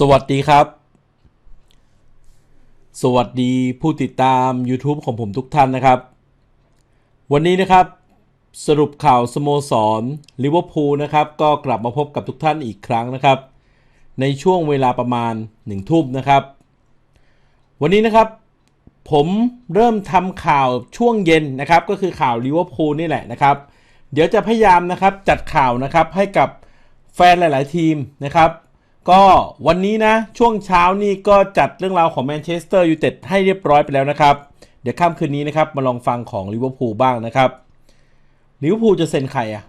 สวัสดีครับ สวัสดีผู้ติดตาม YouTube ของผมทุกท่านนะครับ วันนี้นะครับ สรุปข่าวสโมสรลิเวอร์พูลนะครับ ก็กลับมาพบกับทุกท่านอีกครั้งนะครับ ในช่วงเวลาประมาณ1ทุ่มนะครับ วันนี้นะครับ ผมเริ่มทำข่าวช่วงเย็นนะครับ ก็คือข่าวลิเวอร์พูลนี่แหละนะครับ เดี๋ยวจะพยายามนะครับจัดข่าวนะครับให้กับแฟนหลาย ๆ ทีมนะครับ ก็วันนี้นะ ช่วงเช้านี่ก็จัดเรื่องราวของแมนเชสเตอร์ยูไนเต็ดให้เรียบร้อยไปแล้วนะครับ เดี๋ยวค่ำคืนนี้นะครับ มาลองฟังของลิเวอร์พูลบ้างนะครับลิเวอร์พูลจะเซ็นใครอะ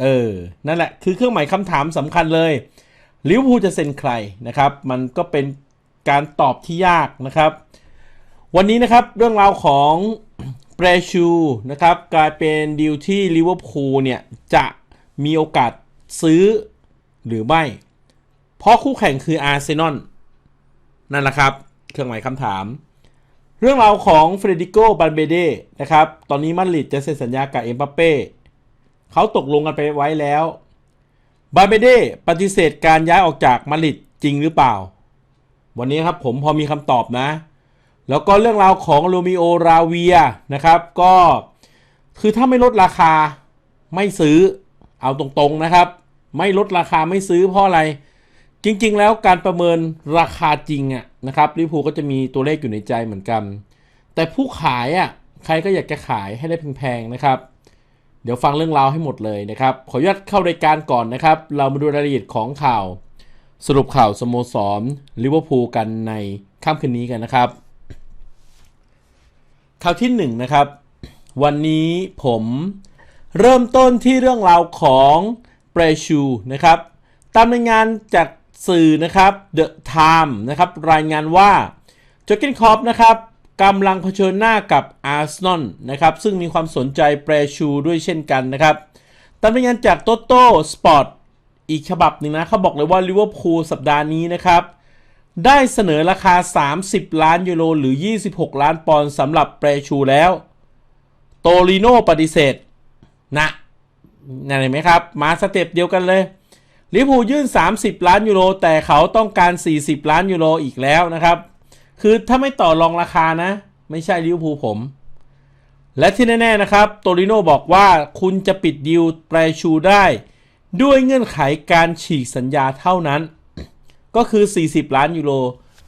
เออ นั่นแหละ คือเครื่องหมายคำถามสำคัญเลยลิเวอร์พูลจะเซ็นใครนะครับ มันก็เป็นการตอบที่ยากนะครับ วันนี้นะครับเรื่องราวของเปรชูนะครับกลายเป็นดีลที่ลิเวอร์พูลเนี่ยจะมีโอกาสซื้อหรือไม่ เพราะคู่แข่งคืออาร์เซนอลนั่นแหละครับ เครื่องหมายคำถาม เรื่องราวของเฟรดิโกบันเบเดนะครับ ตอนนี้มาดริดจะเซ็นสัญญากับเอ็มบัปเป้เขาตกลงกันไปไว้แล้วบันเบเดปฏิเสธการย้ายออกจากมาดริดจริงหรือเปล่า วันนี้ครับผมพอมีคำตอบนะ แล้วก็เรื่องราวของโรมิโอราเวียนะครับ ก็คือถ้าไม่ลดราคาไม่ซื้อเอาตรงๆนะครับ ไม่ลดราคาไม่ซื้อเพราะอะไร จริงๆ แล้วการประเมินราคาจริงอะนะครับลิวอร์พูก็จะมีตัวเลขอยู่ในใจเหมือนกัน แต่ผู้ขายอะใครก็อยากจะขายให้ได้แพงๆนะครับ เดี๋ยวฟังเรื่องราวให้หมดเลยนะครับ ขออนุญาตเข้ารายการก่อนนะครับ เรามาดูรายละเอียดของข่าว สรุปข่าวสโมสรลิเวอร์พูลกันในค่ำคืนนี้กันนะครับ ข่าวที่1นนะครับ วันนี้ผมเริ่มต้นที่เรื่องราวของเปรชูนะครับ ตามรายงานจาก สื่อนะครับ The Time นะครับรายงานว่าจอร์เกนคอปนะครับกำลังเผชิญหน้ากับอาร์เซนอลนะครับซึ่งมีความสนใจเปรชูด้วยเช่นกันนะครับตามรายงานจากโตโต้สปอร์ตอีกฉบับหนึ่งนะเขาบอกเลยว่าลิเวอร์พูลสัปดาห์นี้นะครับ ได้เสนอราคา 30 ล้านยูโรหรือ 26 ล้านปอนด์สำหรับเปรชูแล้ว โตลิโนปฏิเสธนะนั่นเห็นไหมครับ มาสเต็ปเดียวกันเลย ลิพูยื่น 30 ล้านยูโร แต่เขาต้องการ 40 ล้านยูโรอีกแล้วนะครับ คือถ้าไม่ต่อรองราคานะ ไม่ใช่ลิพูผม และที่แน่ๆนะครับ โตริโนบอกว่าคุณจะปิดดีลแปรชูได้ ด้วยเงื่อนไขการฉีกสัญญาเท่านั้น ก็คือ 40 ล้านยูโร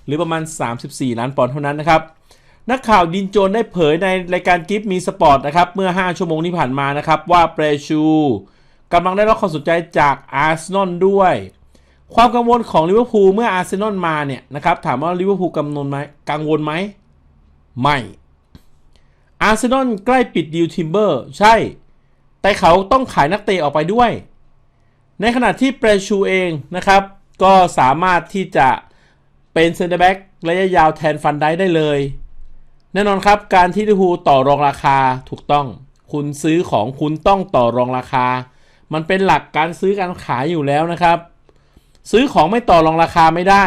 หรือประมาณ 34 ล้านปอนด์เท่านั้นนะครับนักข่าวดินโจนได้เผยในรายการกิฟมีสปอร์ตนะครับ เมื่อ 5 ชั่วโมงที่ผ่านมานะครับ ว่าเปรชู กำลังได้รับความสนใจจากอาร์เซนอลด้วย ความกังวลของลิเวอร์พูลเมื่ออาร์เซนอลมาเนี่ยนะครับถามว่าลิเวอร์พูลกังวลไหมกังวลไหมไม่อาร์เซนอลใกล้ปิดดีลทิมเบอร์ใช่ แต่เขาต้องขายนักเตะออกไปด้วย ในขณะที่เปรชูเองนะครับ ก็สามารถที่จะเป็นเซนเตอร์แบ็กระยะยาวแทนฟันได้ได้เลย แน่นอนครับการที่ลิเวอร์พูลต่อรองราคาถูกต้อง คุณซื้อของคุณต้องต่อรองราคา มันเป็นหลักการซื้อการขายอยู่แล้วนะครับ ซื้อของไม่ต่อรองราคาไม่ได้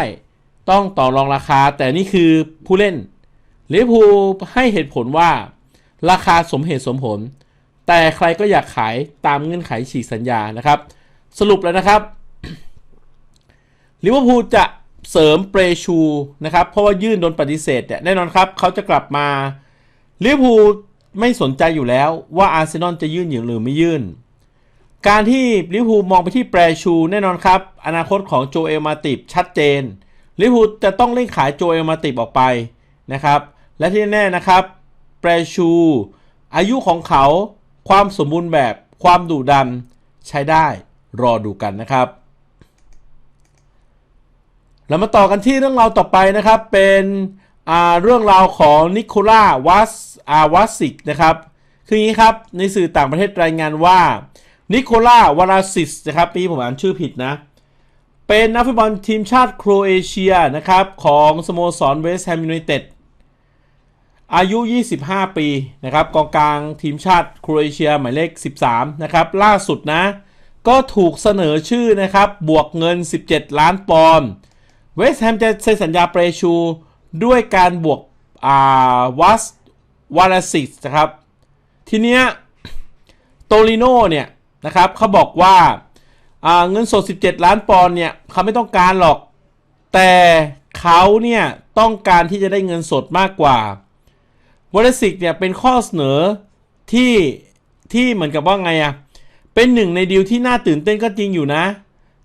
ต้องต่อรองราคาแต่นี่คือผู้เล่นลิเวอร์พูลให้เหตุผลว่า ราคาสมเหตุสมผล แต่ใครก็อยากขายตามเงื่อนไขฉีกสัญญานะครับ สรุปแล้วนะครับลิเวอร์พูลจะเสริมเปรชูนะครับเพราะว่ายื่นโดนปฏิเสธเนี่ยแน่นอนครับเขาจะกลับมาลิเวอร์พูลไม่สนใจอยู่แล้วว่าอาร์เซนอลจะยื่นหรือไม่ยื่น การที่ลิเวอร์พูลมองไปที่เปรชูแน่นอนครับ อนาคตของโจเอลมาติบชัดเจนลิเวอร์พูลจะต้องเล่นขายโจเอลมาติบออกไปนะครับ และที่แน่นะครับเปรชู อายุของเขา ความสมบูรณ์แบบความดุดันใช้ได้รอดูกันนะครับเรามาต่อกันที่เรื่องราวต่อไปนะครับ เป็นเรื่องราวของนิโคล่าวัสอาวัสิกนะครับ คืออย่างนี้ครับ ในสื่อต่างประเทศรายงานว่า นิโคล่าวาราซิสนะครับปีผมอ่านชื่อผิดนะ เป็นนักฟุตบอลทีมชาติโครเอเชียนะครับ ของสโมสรเวสต์แฮมยูไนเต็ดอายุ 25 ปีนะครับกองกลางทีมชาติโครเอเชียหมายเลข 13 นะครับ ล่าสุดนะ ก็ถูกเสนอชื่อนะครับ บวกเงิน 17 ล้านปอนด์เวสต์แฮมจะเซ็นสัญญาเปรชูด้วยการบวกอ่าวัสวาลาซิสนะครับ ทีเนี้ยโตลิโนเนี่ย นะครับเขาบอกว่าเงินสด 17 ล้านปอนด์เนี่ยเขาไม่ต้องการหรอก แต่เขาเนี่ยต้องการที่จะได้เงินสดมากกว่าวอลสิกเนี่ยเป็นข้อเสนอที่ที่เหมือนกับว่าไงอะเป็นหนึ่งในดีลที่น่าตื่นเต้นก็จริงอยู่นะ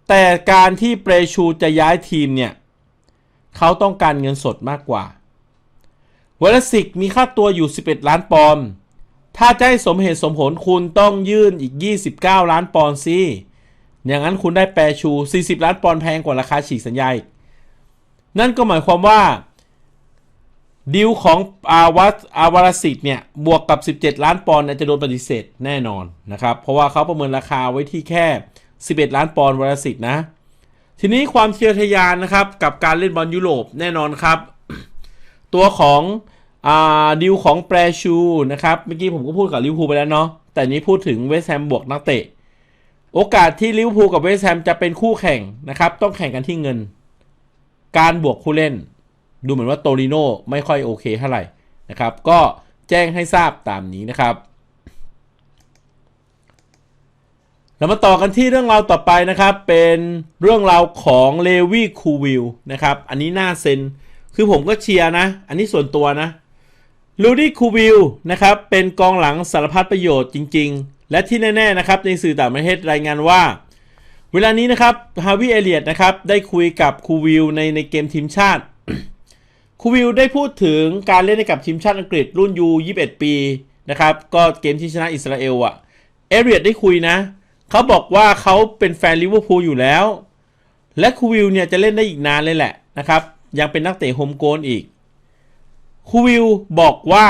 แต่การที่เปรชูจะย้ายทีมเนี่ยเขาต้องการเงินสดมากกว่าวอลสิกมีค่าตัวอยู่ 11 ล้านปอนด์ ถ้าจะให้สมเหตุสมผลคุณต้องยื่นอีก 29 ล้านปอนด์สิอย่างนั้นคุณได้แปรชู 40 ล้านปอนด์แพงกว่าราคาฉีกสัญญาอีก นั่นก็หมายความว่าดีลของอาวัตอาวารสิกเนี่ย บวกกับ 17 ล้านปอนด์จะโดนปฏิเสธแน่นอนนะครับ เพราะว่าเขาประเมินราคาไว้ที่แค่ 11 ล้านปอนด์วารสิกนะ ทีนี้ความเชียร์ทะยานนะครับ กับการเล่นบอลยุโรปแน่นอนครับ ตัวของ อาดีลของแปรชูนะครับ เมื่อกี้ผมก็พูดกับลิวพูไปแล้วเนาะแต่นี้พูดถึงเวสแฮมบวกนักเตะ โอกาสที่ลิวพูกับเวสแฮมจะเป็นคู่แข่งนะครับ ต้องแข่งกันที่เงิน การบวกผู้เล่น ดูเหมือนว่าโตริโนไม่ค่อยโอเคเท่าไหร่นะครับ ก็แจ้งให้ทราบตามนี้นะครับเรามาต่อกันที่เรื่องราวต่อไปนะครับ เป็นเรื่องราวของเลวี่คูวิลนะครับ อันนี้น่าเซนคือผมก็เชียร์นะ อันนี้ส่วนตัวนะ ลูดี้คูวิลนะครับเป็นกองหลังสารพัดประโยชน์จริง ๆ และที่แน่ๆนะครับในสื่อต่างประเทศรายงานว่า เวลานี้นะครับฮาวิเอเลียตนะครับได้คุยกับคูวิลในในเกมทีมชาติคูวิลได้พูดถึงการเล่นให้กับทีมชาติอังกฤษรุ่นยู21 ปีนะครับก็เกมที่ชนะอิสราเอลอะเอเลียตได้คุยนะเขาบอกว่าเขาเป็นแฟนลิเวอร์พูลอยู่แล้ว และคูวิลเนี่ยจะเล่นได้อีกนานเลยแหละนะครับยังเป็นนักเตะโฮมโกนอีก คูวิลบอกว่า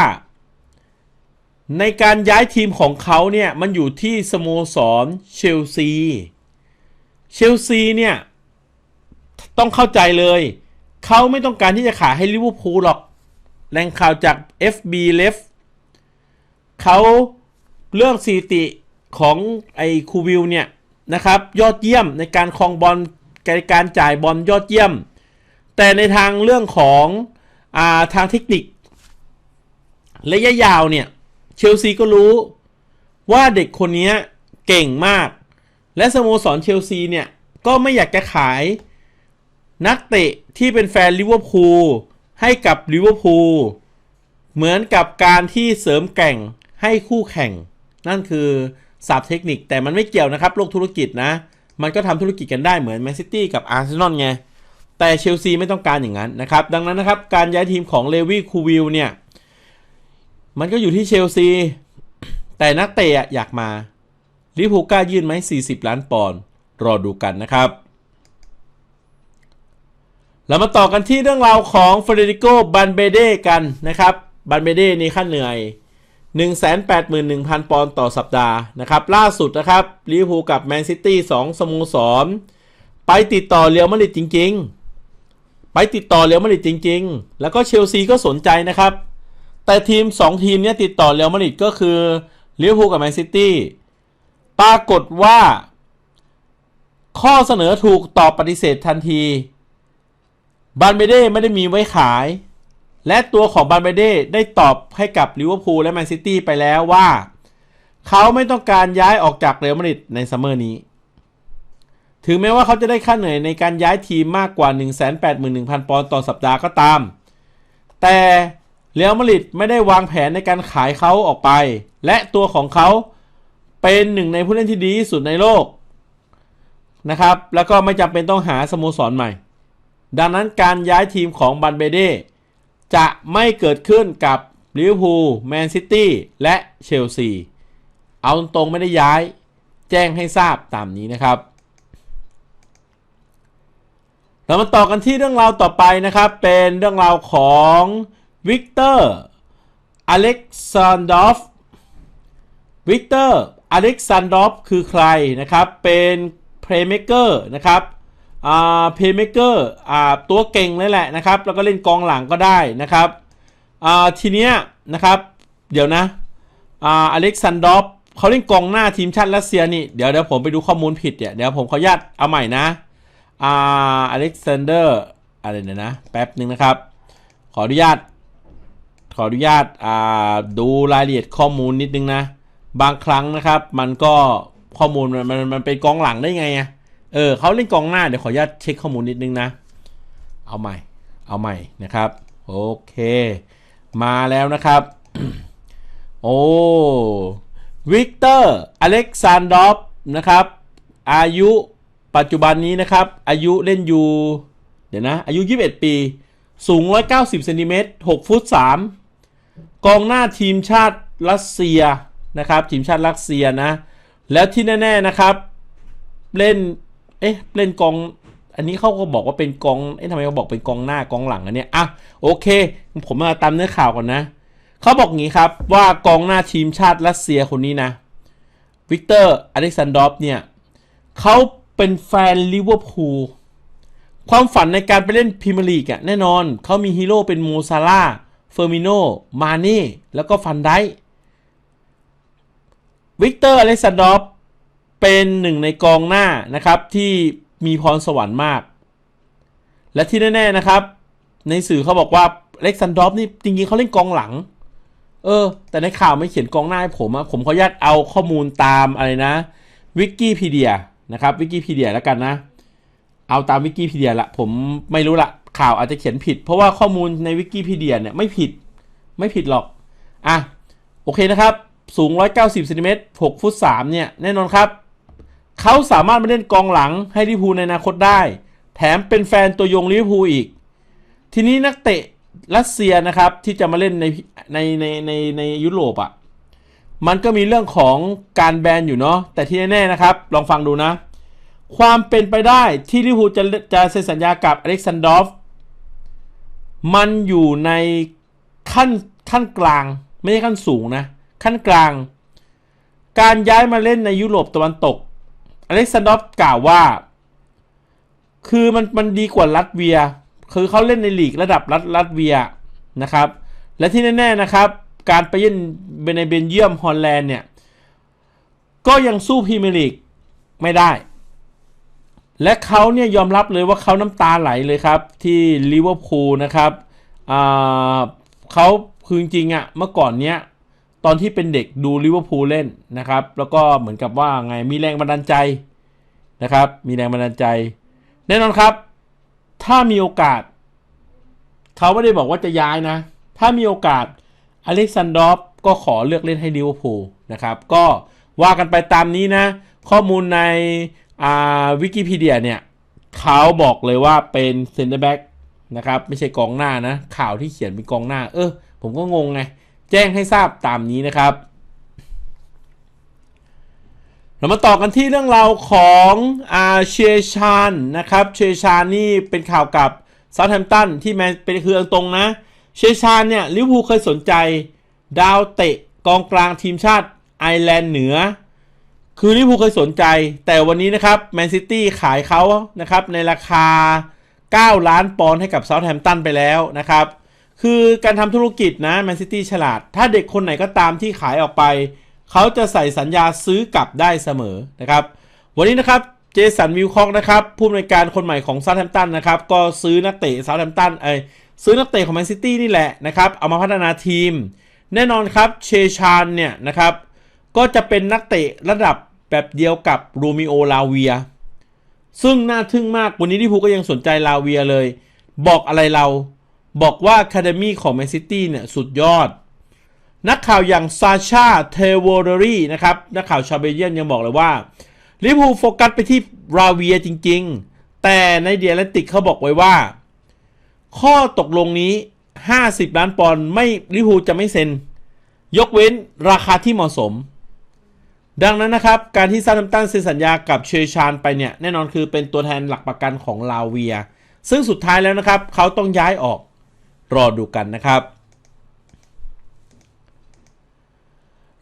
ในการย้ายทีมของเขาเนี่ยมันอยู่ที่สโมสรเชลซี เชลซีเนี่ยต้องเข้าใจเลย เขาไม่ต้องการที่จะขายให้ลิเวอร์พูลหรอกแหล่งข่าวจาก FB Left เขาเรื่องสถิติของไอ้คูวิลเนี่ยนะครับยอดเยี่ยมในการครองบอลการจ่ายบอลยอดเยี่ยม แต่ในทางเรื่องของ ทางเทคนิคระยะยาวเนี่ย เชลซีก็รู้ว่าเด็กคนนี้เก่งมาก และสโมสรเชลซีเนี่ย ก็ไม่อยากจะขายนักเตะที่เป็นแฟนลิเวอร์พูลให้กับลิเวอร์พูลเหมือนกับการที่เสริมแก่งให้คู่แข่ง นั่นคือศัพท์เทคนิคแต่มันไม่เกี่ยวนะครับ โลกธุรกิจนะ มันก็ทำธุรกิจกันได้เหมือนแมนซิตี้กับอาร์เซนอลไง แต่เชลซีไม่ต้องการอย่างนั้นนะครับ ดังนั้นนะครับ การย้ายทีมของเลวี่คูวิลเนี่ย มันก็อยู่ที่เชลซี แต่นักเตะอยากมาลิพูก้ายื่นไหม40 ล้านปอนด์รอดูกันนะครับ เรามาต่อกันที่เรื่องราวของเฟเดริโกบันเบเดกันนะครับบันเบเดนี่ค่าเหนื่อย 181,000 ปอนด์ต่อสัปดาห์นะครับ ล่าสุดนะครับลิเวอร์พูลกับแมนซิตี้2สโมสร ไปติดต่อเรียวมาดริดจริง ๆ ไปติดต่อเรียวมาดริดจริง ๆ แล้วก็เชลซีก็สนใจนะครับ แต่ทีม 2 ทีมเนี้ยติดต่อเรียวมาดริดก็คือลิเวอร์พูลกับแมนซิตี้ปรากฏว่า ข้อเสนอถูกตอบปฏิเสธทันทีบานเบเด้ไม่ได้มีไว้ขาย และตัวของบานเบเด้ได้ตอบให้กับลิเวอร์พูลและแมนซิตี้ไปแล้วว่า เขาไม่ต้องการย้ายออกจากเรอัลมาดริดในซัมเมอร์นี้ ถึงแม้ว่าเขาจะได้ค่าเหนื่อยในการย้ายทีมมากกว่า 181,000 ปอนด์ต่อสัปดาห์ก็ตาม แต่เรอัลมาดริดไม่ได้วางแผนในการขายเขาออกไป และตัวของเขาเป็นหนึ่งในผู้เล่นที่ดีที่สุดในโลกนะครับ แล้วก็ไม่จำเป็นต้องหาสโมสรใหม่ ดังนั้นการย้ายทีมของบันเบเดจะไม่เกิดขึ้นกับลิเวอร์พูลแมนซิตี้และเชลซี เอาตรงๆไม่ได้ย้าย แจ้งให้ทราบตามนี้นะครับ เรามาต่อกันที่เรื่องราวต่อไปนะครับ เป็นเรื่องราวของวิกเตอร์อเล็กซานดอฟวิกเตอร์อเล็กซานดอฟคือใครนะครับ เป็นเพลย์เม k เกอร์นะครับอ่าเพลย์เม k เกอร์อ่าตัวเก่งเลยแหละนะครับ แล้วก็เล่นกองหลังก็ได้นะครับอ่าทีเนี้ยนะครับเดี๋ยวนะอ่าอเล็กซานดอฟเขาเล่นกองหน้าทีมชาติรัสเซียนี่ เดี๋ยวเดี๋ยวผมไปดูข้อมูลผิดเนี่ยเดี๋ยวผมขออนุญาตเอาใหม่นะ อาอเล็กซานเดอร์อะไรเนี่ยนะ แป๊บหนึ่งนะครับ ขออนุญาต ขออนุญาตอ่าดูรายละเอียดข้อมูลนิดนึงนะ บางครั้งนะครับ มันก็ข้อมูลมันมันมันเป็นกองหลังได้ไงอะเออเขาเล่นกองหน้าเดี๋ยวขออนุญาตเช็คข้อมูลนิดนึงนะ เอาใหม่ เอาใหม่นะครับ โอเค มาแล้วนะครับ โอ้วิกเตอร์อเล็กซานดอฟนะครับ อายุ ปัจจุบันนี้นะครับ อายุเล่นอยู่เดี๋ยวนะ อายุ 21 ปี สูง 190เซนติเมตร6ฟุต 3 กองหน้าทีมชาติรัสเซียนะครับ ทีมชาติรัสเซียนะ แล้วที่แน่ ๆนะครับ เล่น เอ๊ะ เล่นกอง อันนี้เขาก็บอกว่าเป็นกอง เอ๊ะทำไมเขาบอกเป็นกองหน้ากองหลังอันเนี้ย อะ โอเค ผมมาตามเนื้อข่าวก่อนนะ เขาบอกงี้ครับว่ากองหน้าทีมชาติรัสเซียคนนี้นะ วิกเตอร์อเล็กซานดรอฟเนี่ยเขา เป็นแฟนลิเวอร์พูลความฝันในการไปเล่นพรีเมียร์ลีกอะแน่นอนเขามีฮีโร่เป็นโมซาลาเฟอร์มิโนมาเน่แล้วก็ฟันไดวิกเตอร์อเล็กซานดอฟเป็นหนึ่งในกองหน้านะครับที่มีพรสวรรค์มาก และที่แน่ๆนะครับ ในสื่อเขาบอกว่าอเล็กซานดอฟนี่จริงๆเขาเล่นกองหลัง เออ แต่ในข่าวไม่เขียนกองหน้าให้ผมอะผมขออนุญาตเอาข้อมูลตามอะไรนะวิกิพีเดีย นะครับวิกิพีเดียแล้วกันนะ เอาตามวิกิพีเดียละผมไม่รู้ละข่าวอาจจะเขียนผิด เพราะว่าข้อมูลในวิกิพีเดียเนี่ยไม่ผิดไม่ผิดหรอก อะ โอเคนะครับ สูง 190เซนติเมตร6ฟุต3เนี่ย แน่นอนครับ เขาสามารถมาเล่นกองหลังให้ลิเวอร์พูลในอนาคตได้ แถมเป็นแฟนตัวยงลิเวอร์พูลอีก ทีนี้นักเตะรัสเซียนะครับ ที่จะมาเล่นในในในในในยุโรปอะ่ะ มันก็มีเรื่องของการแบนอยู่เนาะแต่ที่แน่ๆนะครับ ลองฟังดูนะ ความเป็นไปได้ที่ลิเวอร์พูลจะจะเซ็นสัญญากับอเล็กซานดรอฟมันอยู่ในขั้นขั้นกลางไม่ใช่ขั้นสูงนะ ขั้นกลาง การย้ายมาเล่นในยุโรปตะวันตกอเล็กซานดรอฟกล่าวว่า คือมันมันดีกว่าลัตเวีย คือเขาเล่นในลีกระดับรัฐลัตเวียนะครับ และที่แน่ๆนะครับ การไปเยือนในเบนเยียมฮอลแลนด์เนี่ย ก็ยังสู้พรีเมียร์ลีกไม่ได้ และเขาเนี่ยยอมรับเลยว่าเขาน้ำตาไหลเลยครับ ที่ลิเวอร์พูลนะครับเขาคือจริงอะ่ะเมื่อก่อนเนี้ยตอนที่เป็นเด็กดูลิเวอร์พูลเล่นนะครับ แล้วก็เหมือนกับว่าไงมีแรงบันดาลใจนะครับ มีแรงบันดาลใจ แน่นอนครับ ถ้ามีโอกาส เขาไม่ได้บอกว่าจะย้ายนะ ถ้ามีโอกาส อเล็กซานดรอฟก็ขอเลือกเล่นให้ลิเวอร์พูลนะครับ ก็ว่ากันไปตามนี้นะ ข้อมูลในวิกิพีเดียเนี่ยเขาบอกเลยว่าเป็นเซนเตอร์แบ็กนะครับ ไม่ใช่กองหน้านะ ข่าวที่เขียนเป็นกองหน้า เออ ผมก็งงไง แจ้งให้ทราบตามนี้นะครับ เรามาต่อกันที่เรื่องราวของอาเชชานนะครับ เชชานนี่เป็นข่าวกับเซาท์แฮมป์ตันที่แมนเป็นคือตรงนะ เชชานเนี่ยลิเวอร์พูลเคยสนใจ ดาวเตะกองกลางทีมชาติไอร์แลนด์เหนือ คือลิเวอร์พูลเคยสนใจ แต่วันนี้นะครับแมนซิตี้ขายเขานะครับในราคา 9 ล้านปอนด์ให้กับเซาท์แฮมป์ตันไปแล้วนะครับ คือการทำธุรกิจนะแมนซิตี้ฉลาด ถ้าเด็กคนไหนก็ตามที่ขายออกไป เขาจะใส่สัญญาซื้อกลับได้เสมอนะครับ วันนี้นะครับเจสันวิลคอกนะครับผู้อำนวยการคนใหม่ของเซาท์แฮมป์ตันนะครับก็ซื้อนักเตะเซาท์แฮมป์ตันเอ้ ซื้อนักเตะของแมนซิตี้นี่แหละนะครับ เอามาพัฒนาทีม แน่นอนครับเชชานเนี่ยนะครับ ก็จะเป็นนักเตะระดับแบบเดียวกับโรมิโอลาเวีย ซึ่งน่าทึ่งมากวันนี้ที่พูก็ยังสนใจลาเวียเลย บอกอะไรเราบอกว่าคาเดมี่ของแมนซิตี้เนี่ยสุดยอด นักข่าวอย่างซาชาเทวเดอรี่นะครับ นักข่าวชาวเบลเยียนยังบอกเลยว่าลิเวอร์พูลโฟกัสไปที่ราเวียจริง ๆ แต่ในเดียร์ติกเขาบอกไว้ว่า ข้อตกลงนี้ 50 ล้านปอนด์ไม่ลิฮูจะไม่เซ็น ยกเว้นราคาที่เหมาะสม ดังนั้นนะครับ การที่ซาตัมตันเซ็นสัญญากับเชชานไปเนี่ย แน่นอนคือเป็นตัวแทนหลักประกันของลาเวีย ซึ่งสุดท้ายแล้วนะครับ เขาต้องย้ายออกรอดูกันนะครับ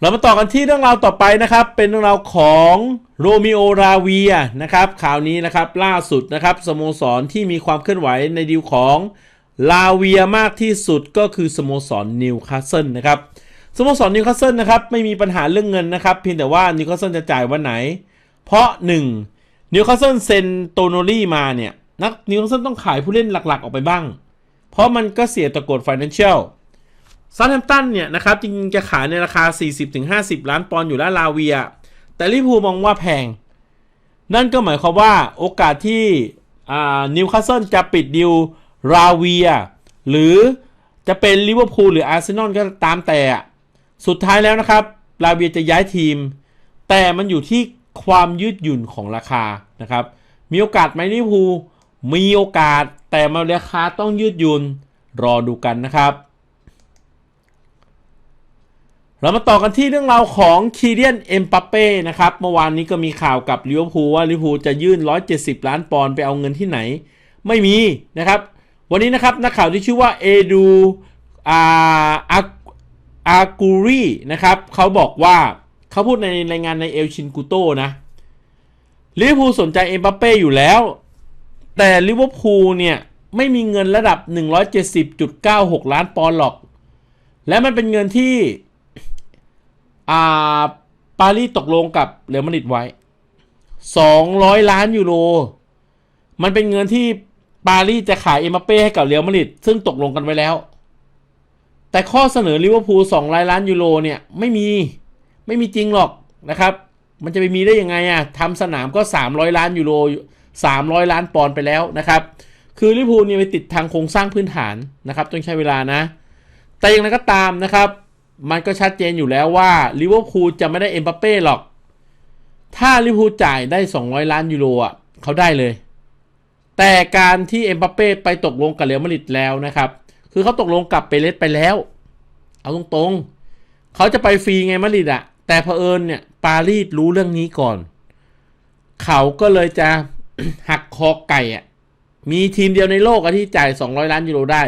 เรามาต่อกันที่เรื่องราวต่อไปนะครับ เป็นเรื่องราวของโรมิโอราเวียนะครับข่าวนี้นะครับล่าสุดนะครับสโมสรที่มีความเคลื่อนไหวในดีลของลาเวียมากที่สุดก็คือสโมสรนิวคาสเซิลนะครับสโมสรนิวคาสเซิลนะครับไม่มีปัญหาเรื่องเงินนะครับเพียงแต่ว่านิวคาสเซิลจะจ่ายวันไหน เพราะ 1 นิวคาสเซิลเซ็นโตโนลี่มาเนี่ยนักนิวคาสเซิลต้องขายผู้เล่นหลักๆออกไปบ้าง เพราะมันก็เสียตะกด Financial ซาแฮมตันเนี่ยนะครับจริงๆจะขายในราคา 40-50 ล้านปอนด์อยู่แล้วลาเวีย แต่ลิพูมองว่าแพง นั่นก็หมายความว่าโอกาสที่นิวคาสเซิลจะปิดดิวราเวีย หรือจะเป็นลิเวอร์พูลหรืออาร์เซนอลก็ตามแต่ สุดท้ายแล้วนะครับราเวียจะย้ายทีม แต่มันอยู่ที่ความยืดหยุ่นของราคานะครับ มีโอกาสไหมลิเวอร์พูลมีโอกาสแต่มาราคาต้องยืดหยุ่นรอดูกันนะครับ เรามาต่อกันที่เรื่องราวของคีเรียนเอ็มปัปเป้นะครับ เมื่อวานนี้ก็มีข่าวกับลิเวอร์พูลว่าลิเวอร์พูลจะยื่น 170 ล้านปอนด์ไปเอาเงินที่ไหน ไม่มีนะครับ วันนี้นะครับนักข่าวที่ชื่อว่าเอดูอาอาอากูรีนะครับเขาบอกว่าเขาพูดในรายงานในเอลชินกุโตนะลิเวอร์พูลสนใจเอ็มบัปเป้อยู่แล้ว แต่ลิเวอร์พูลเนี่ยไม่มีเงินระดับ 170.96 ล้านปอนด์หรอก และมันเป็นเงินที่ อ่าปารีสตกลงกับเรอัลมาดริดไว้ 200 ล้านยูโร มันเป็นเงินที่ปารีสจะขายเอ็มบัปเป้ให้กับเรอัลมาดริดซึ่งตกลงกันไว้แล้ว แต่ข้อเสนอลิเวอร์พูล200 ล้านยูโรเนี่ยไม่มีไม่มีจริงหรอกนะครับ มันจะไปมีได้ยังไงอะทำสนามก็ 300 ล้านยูโร 300 ล้านปอนด์ไปแล้วนะครับ คือลิเวอร์พูลเนี่ยไปติดทางโครงสร้างพื้นฐานนะครับต้องใช้เวลานะ แต่อย่างไรก็ตามนะครับ มันก็ชัดเจนอยู่แล้วว่าลิเวอร์พูลจะไม่ได้เอ็มบัปเป้หรอก ถ้าลิเวอร์พูลจ่ายได้ 200 ล้านยูโรอะเขาได้เลย แต่การที่เอ็มบัปเป้ไปตกลงกับเรอัลมาดริดแล้วนะครับ คือเขาตกลงกับเปเรสไปแล้ว เอาตรงๆ เขาจะไปฟรีไงมาดริดอะแต่เผอิญเนี่ยปารีสรู้เรื่องนี้ก่อน เขาก็เลยจะหักคอไก่อะ มีทีมเดียวในโลกที่จ่าย 200 ล้านยูโรได้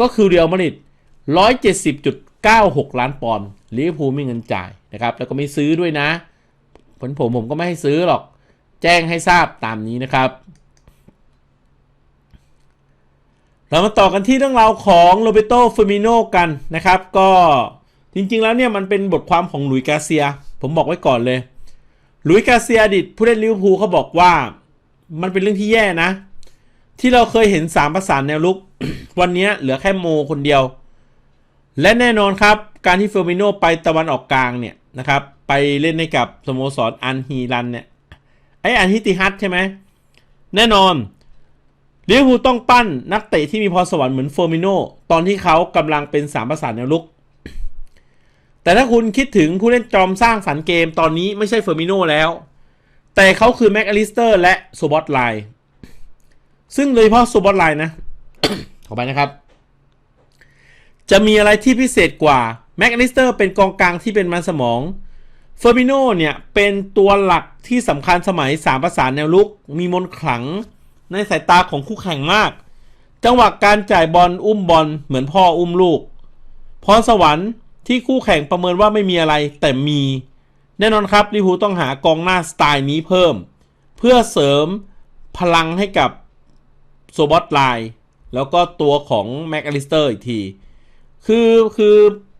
ก็คือเรอัลมาดริด 96 ล้านปอนด์ลิเวอร์พูลมีเงินจ่ายนะครับ แล้วก็ไม่ซื้อด้วยนะ ผลผมผมก็ไม่ให้ซื้อหรอก แจ้งให้ทราบตามนี้นะครับ เรามาต่อกันที่เรื่องราวของโรเบโตเฟอร์มิโนกันนะครับ ก็จริงๆแล้วเนี่ยมันเป็นบทความของหลุยกาเซีย ผมบอกไว้ก่อนเลยหลุยกาเซียดิตผู้เล่นลิเวอร์พูลเขาบอกว่ามันเป็นเรื่องที่แย่นะ ที่เราเคยเห็นสามประสานแนวลุก วันนี้เหลือแค่โมคนเดียว และแน่นอนครับ การที่เฟอร์มิโนไปตะวันออกกลางเนี่ยนะครับ ไปเล่นให้กับสโมสรอันฮีรันเนี่ยไออันฮิติฮัตใช่ไหมแน่นอนลิเวอร์พูลต้องปั้นนักเตะที่มีพรสวรรค์เหมือนเฟอร์มิโนตอนที่เขากำลังเป็นสามประสานแนวลุก แต่ถ้าคุณคิดถึงผู้เล่นจอมสร้างสรรค์เกมตอนนี้ไม่ใช่เฟอร์มิโนแล้ว แต่เขาคือแม็กอลิสเตอร์และโซบอตไลน์ซึ่งโดยเฉพาะโซบอตไลน์นะขอไปนะครับ จะมีอะไรที่พิเศษกว่าแม็กอลิสเตอร์เป็นกองกลางที่เป็นมันสมองเฟอร์มิโนเนี่ยเป็นตัวหลักที่สำคัญสมัยสามประสานแนวลุก มีมนขลังในสายตาของคู่แข่งมาก จังหวะการจ่ายบอลอุ้มบอลเหมือนพ่ออุ้มลูกพรสวรรค์ที่คู่แข่งประเมินว่าไม่มีอะไรแต่มี แน่นอนครับลิพูต้องหากองหน้าสไตล์นี้เพิ่ม เพื่อเสริมพลังให้กับโซบอตไลน์แล้วก็ตัวของแม็กอลิสเตอร์อีกที คือคือ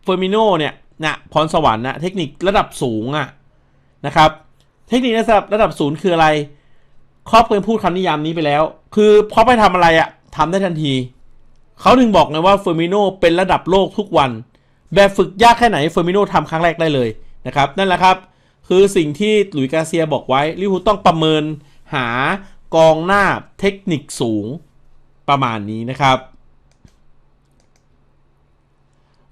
เฟอร์มิโนเนี่ยนะพรสวรรค์นะเทคนิคระดับสูงอะนะครับ เทคนิคระดับระดับศูนย์คืออะไร ครอบเคยพูดคำนิยามนี้ไปแล้ว คือพอไปทำอะไรอะทำได้ทันที เขาถึงบอกไงว่าเฟอร์มิโนเป็นระดับโลกทุกวัน แบบฝึกยากแค่ไหนเฟอร์มิโนทำครั้งแรกได้เลยนะครับ นั่นแหละครับ คือสิ่งที่หลุยกาเซียบอกไว้ลิวต้องประเมินหากองหน้าเทคนิคสูงประมาณนี้นะครับ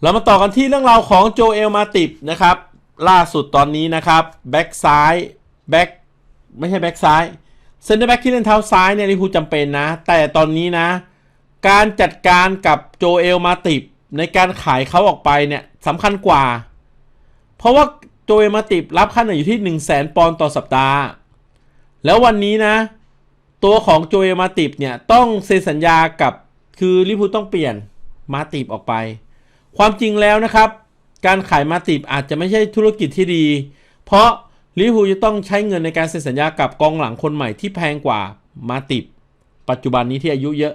เรามาต่อกันที่เรื่องราวของโจเอลมาติบนะครับ ล่าสุดตอนนี้นะครับแบ็กซ้ายแบ็กไม่ใช่แบ็กซ้ายเซนเตอร์แบ็กที่เล่นเท้าซ้ายเนี่ยลิเวอร์พูจำเป็นนะ แต่ตอนนี้นะ การจัดการกับโจเอลมาติบในการขายเขาออกไปเนี่ยสำคัญกว่า เพราะว่าโจเอลมาติบรับค่าเหนื่อยอยู่ที่ 1 0 0 0 0แสนปอนด์ต่อสัปดาห์ แล้ววันนี้นะ ตัวของโจเอลมาติบเนี่ยต้องเซ็นสัญญากับคือลิเวอร์พูต้องเปลี่ยนมาติบออกไป ความจริงแล้วนะครับ การขายมาติบอาจจะไม่ใช่ธุรกิจที่ดี เพราะลิเวอร์พูจะต้องใช้เงินในการเซ็นสัญญากับกองหลังคนใหม่ที่แพงกว่ามาติบ ปัจจุบันนี้ที่อายุเยอะ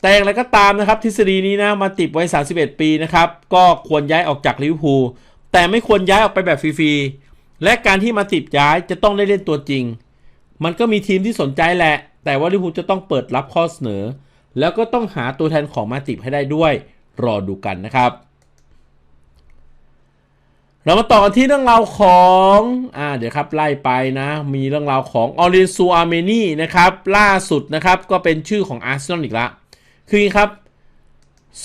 แต่อย่างไรก็ตามนะครับทฤษฎีนี้นะมาติบไว้ 31 ปีนะครับก็ควรย้ายออกจากลิเวอร์พูลแต่ไม่ควรย้ายออกไปแบบฟรีๆและการที่มาติบย้ายจะต้องได้เล่นตัวจริง มันก็มีทีมที่สนใจแหละ แต่ว่าลิเวอร์พูลจะต้องเปิดรับข้อเสนอ แล้วก็ต้องหาตัวแทนของมาติบให้ได้ด้วย รอดูกันนะครับ เรามาต่อกันที่เรื่องราวของอ่าเดี๋ยวครับไล่ไปนะ มีเรื่องราวของออรินซูอาร์เมนีนะครับล่าสุดนะครับก็เป็นชื่อของอาร์เซนอลอีกละคือครับ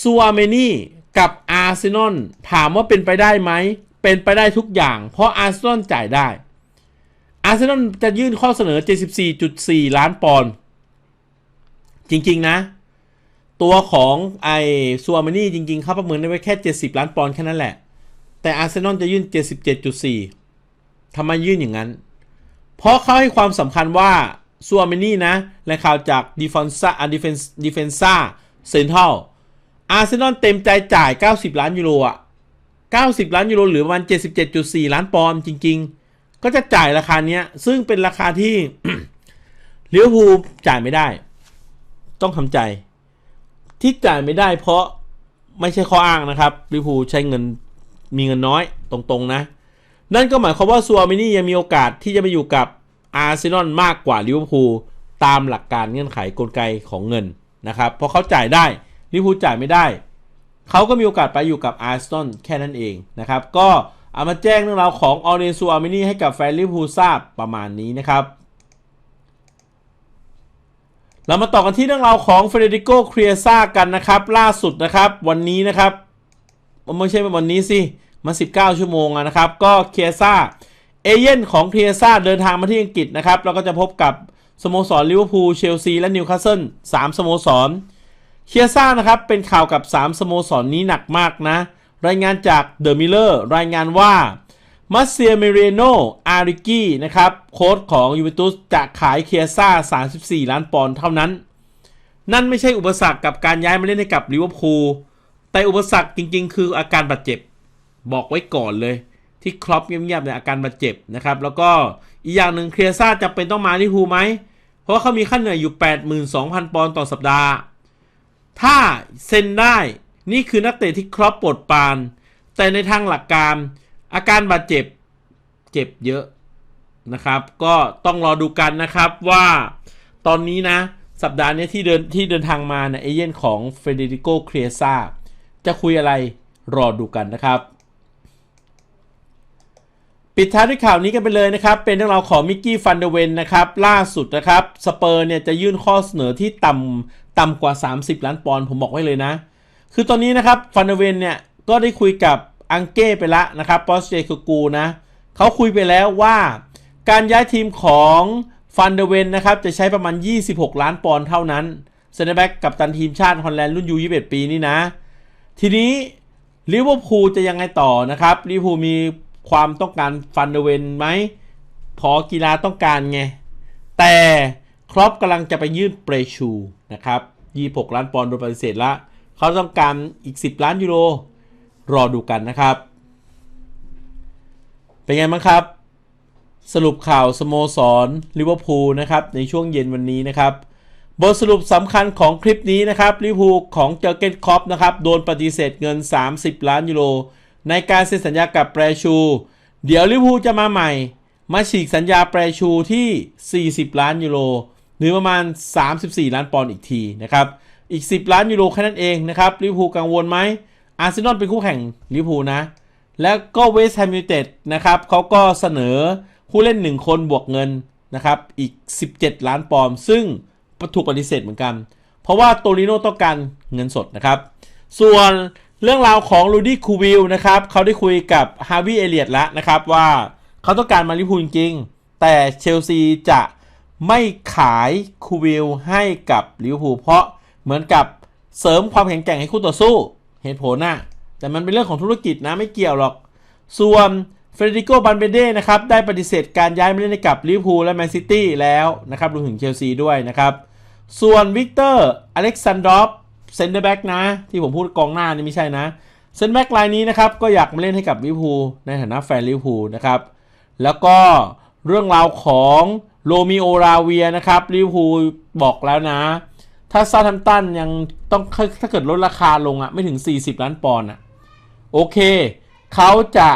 ซูอาเมนี่กับอาร์เซนอลถามว่าเป็นไปได้ไหมเป็นไปได้ทุกอย่าง เพราะอาร์เซนอลจ่ายได้ อาร์เซนอลจะยื่นข้อเสนอ 74.4 ล้านปอนด์จริง ๆ นะ ตัวของไอซูอาเมนี่จริงๆเขาประเมินได้ไว้แค่ 70 ล้านปอนด์แค่นั้นแหละ แต่อาร์เซนอลจะยื่น 77.4ทำไมยื่นอย่างนั้น เพราะเขาให้ความสำคัญว่าซูอาเมนี่นะและข่าวจากดิฟอนซ่าดิเฟนดิเฟนซ่าเซนทัลอาร์เซนอลเต็มใจจ่าย 90 ล้านยูโรอะ90 ล้านยูโรหรือประมาณ77.4 ล้านปอนด์จริง ๆ ก็จะจ่ายราคาเนี้ย ซึ่งเป็นราคาที่ลิเวอร์พูลจ่ายไม่ได้ ต้องทำใจ ที่จ่ายไม่ได้เพราะไม่ใช่ข้ออ้างนะครับลิพูใช้เงินมีเงินน้อยตรงๆนะ นั่นก็หมายความว่าซัวมินี่ยังมีโอกาสที่จะไปอยู่กับอาร์เซนอลมากกว่าลิเวอร์พูลตามหลักการเงื่อนไขกลไกของเงินนะครับเพราะเขาจ่ายได้ลิเวอร์พูลจ่ายไม่ได้ เขาก็มีโอกาสไปอยู่กับอาร์เซนอลแค่นั้นเองนะครับก็เอามาแจ้งเรื่องราวของออเรนซัวมินี่ให้กับแฟนลิเวอร์พูลทราบประมาณนี้นะครับ เรามาต่อกันที่เรื่องราวของเฟเดริโกเครียซ่ากันนะครับ ล่าสุดนะครับ วันนี้นะครับไม่ใช่วันนี้สิมา 19 ชั่วโมงนะครับ ก็เครียซ่าเอเย่นของเครียซ่าเดินทางมาที่อังกฤษนะครับแล้วก็จะพบกับสโมสรลิเวอร์พูลเชลซีและนิวคาสเซิล3สโมสรเครียซ่านะครับ เป็นข่าวกับ 3 สโมสรนนี้หนักมากนะ รายงานจากเดอะมิลเลอร์รายงานว่า มาเซียเมเรโน อาริกี้นะครับ โค้ชของยูเวนตุสจะขายเคียซ่า 34 ล้านปอนด์เท่านั้น นั่นไม่ใช่อุปสรรคกับการย้ายมาเล่นให้กับลิเวอร์พูล แต่อุปสรรคจริง ๆ คืออาการบาดเจ็บ บอกไว้ก่อนเลย ที่ครอปเงียบๆในยอาการบาดเจ็บนะครับ แล้วก็อีกอย่างหนึ่งเคลียซ่าจะเป็นต้องมาลิพูไหม เพราะเขามีค่าเหนื่อยอยู่ 82,000 ปอนด์ต่อสัปดาห์ ถ้าเซ็นได้ นี่คือนักเตะที่ครอปปลดปาน แต่ในทางหลักการ อาการบาดเจ็บเจ็บเยอะนะครับ ก็ต้องรอดูกันนะครับว่าตอนนี้นะสัปดาห์นี้ที่เดินที่เดินทางมาเนี่ยเอเย่นของเฟเดริโกเครียซาจะคุยอะไรรอดูกันนะครับ ปิดท้ายด้วยข่าวนี้กันไปเลยนะครับ เป็นเรื่องราวของมิกกี้ฟันเดเวนนะครับ ล่าสุดนะครับสเปอร์เนี่ยจะยื่นข้อเสนอที่ต่ำต่ำกว่า 30 ล้านปอนด์ผมบอกไว้เลยนะ คือตอนนี้นะครับฟันเดเวนเนี่ยก็ได้คุยกับ อังเก้ไปล้วนะครับปอสเจคกูนะเขาคุยไปแล้วว่าการย้ายทีมของฟันเดเวนนะครับจะใช้ประมาณ 26 ล้านปอนด์เท่านั้นเซนเตอร์แบ็กกับตันทีมชาติฮอลแลนด์รุ่นยู21ปีนี่นะ ทีนี้ลิเวอร์พูลจะยังไงต่อนะครับลิเวอร์พูลมีความต้องการฟันเดเวนไหมพอกีฬาต้องการไง แต่ครอปกำลังจะไปยื่นเปรชูนะครับ 26 ล้านปอนด์โดยปฏิเสธละเขาต้องการอีก 10 ล้านยูโร รอดูกันนะครับ เป็นไงบ้างครับ สรุปข่าวสโมสรลิเวอร์พูลนะครับในช่วงเย็นวันนี้นะครับบทสรุปสำคัญของคลิปนี้นะครับลิเวอร์พูลของเจอเกนคอปนะครับโดนปฏิเสธเงิน 30 ล้านยูโรในการเซ็นสัญญากับแปรชู เดี๋ยวลิเวอร์พูลจะมาใหม่ มาฉีกสัญญาแปรชูที่ 40 ล้านยูโรหรือประมาณ 34 ล้านปอนด์อีกทีนะครับอีก 10 ล้านยูโรแค่นั้นเองนะครับลิเวอร์พูลกังวลไหม อาร์เซนอลเป็นคู่แข่งลิเวอร์พูลนะ แล้วก็เวสต์แฮมยูไนเต็ดนะครับเขาก็เสนอผู้เล่น 1 คนบวกเงินนะครับอีก 17 ล้านปอนด์ซึ่งถูกปฏิเสธเหมือนกัน เพราะว่าโตริโนต้องการเงินสดนะครับ ส่วนเรื่องราวของลูดี้คูวิลนะครับเขาได้คุยกับฮาร์วีเอเลียตแล้วนะครับว่าเขาต้องการมาลิพูลจริง แต่เชลซีจะไม่ขายคูวิลให้กับลิเวอร์พูลเพราะเหมือนกับเสริมความแข็งแกร่งให้คู่ต่อสู้ เหตุผลนะแต่มันเป็นเรื่องของธุรกิจนะไม่เกี่ยวหรอก ส่วนเฟรดิโกบันเบเด้นะครับได้ปฏิเสธการย้ายมาเล่นให้กับลิเวอร์พูลและแมนซิตี้แล้วนะครับรวมถึงเชลซีด้วยนะครับ ส่วนวิกเตอร์อเล็กซานดรอฟเซนเตอร์แบ็กนะ ที่ผมพูดกองหน้านี่ไม่ใช่นะเซนแบ็กรายนี้นะครับก็อยากมาเล่นให้กับลิเวอร์พูลในฐานะแฟนลิเวอร์พูลนะครับ แล้วก็เรื่องราวของโรมิโอราเวียนะครับลิเวอร์พูลบอกแล้วนะ ถ้าซาทัมตันยังต้องถ้าเกิดลดราคาลงอะไม่ถึง 40 ล้านปอนด์อะโอเคเขาจะ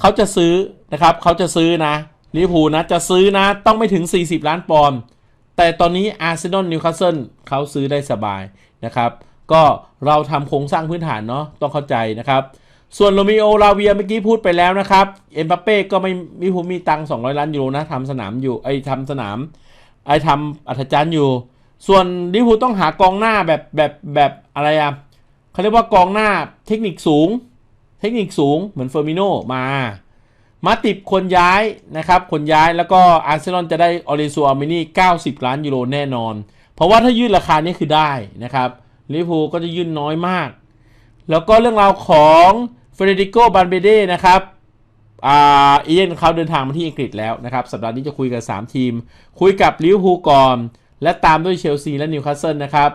เขาจะซื้อนะครับเขาจะซื้อนะลิเวอร์พูลนะจะซื้อนะต้องไม่ถึง 40 ล้านปอนด์แต่ตอนนี้อาร์เซนอลนิวคาสเซิลเขาซื้อได้สบายนะครับ ก็เราทำโครงสร้างพื้นฐานเนาะต้องเข้าใจนะครับ ส่วนโรมิโอลาเวียเมื่อกี้พูดไปแล้วนะครับเอ็มบัปเป้ก็ไม่มีภูมิตังค์200 ล้านยูโรนะทำสนามอยู่ไอ้ทำสนามไอ้ทำอัธจันทร์อยู่ ส่วนลิเวอร์พูลต้องหากองหน้าแบบแบบแบบอะไรอะเขาเรียกว่ากองหน้าเทคนิคสูง เทคนิคสูงเหมือนเฟอร์มิโนมา มาติบคนย้ายนะครับคนย้ายแล้วก็อาร์เซนอลจะได้ออเรซัวอาร์เมนี่90 ล้านยูโรแน่นอน เพราะว่าถ้ายื่นราคานี้คือได้นะครับลิเวอร์พูลก็จะยื่นน้อยมาก แล้วก็เรื่องราวของเฟเดริโกบันเบเดนะครับอ่าเอียนเขาเดินทางมาที่อังกฤษแล้วนะครับ สัปดาห์นี้จะคุยกับ 3 ทีม คุยกับลิเวอร์พูลก่อน และตามด้วยเชลซีและนิวคาสเซิลนะครับ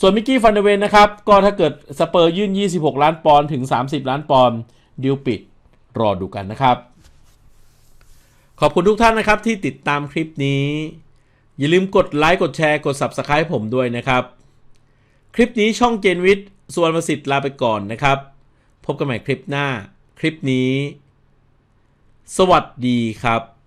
ส่วนมิกกี้ฟันเดเวนนะครับ ก็ถ้าเกิดสเปอร์ยื่น 26 ล้านปอนด์ถึง 30 ล้านปอนด์ดิวปิด รอดูกันนะครับ ขอบคุณทุกท่านนะครับที่ติดตามคลิปนี้ อย่าลืมกดไลค์กดแชร์กด Subscribe ผมด้วยนะครับ คลิปนี้ช่องเจนวิทย์ส่วนประสิทธิ์ลาไปก่อนนะครับ พบกันใหม่คลิปหน้า คลิปนี้ สวัสดีครับ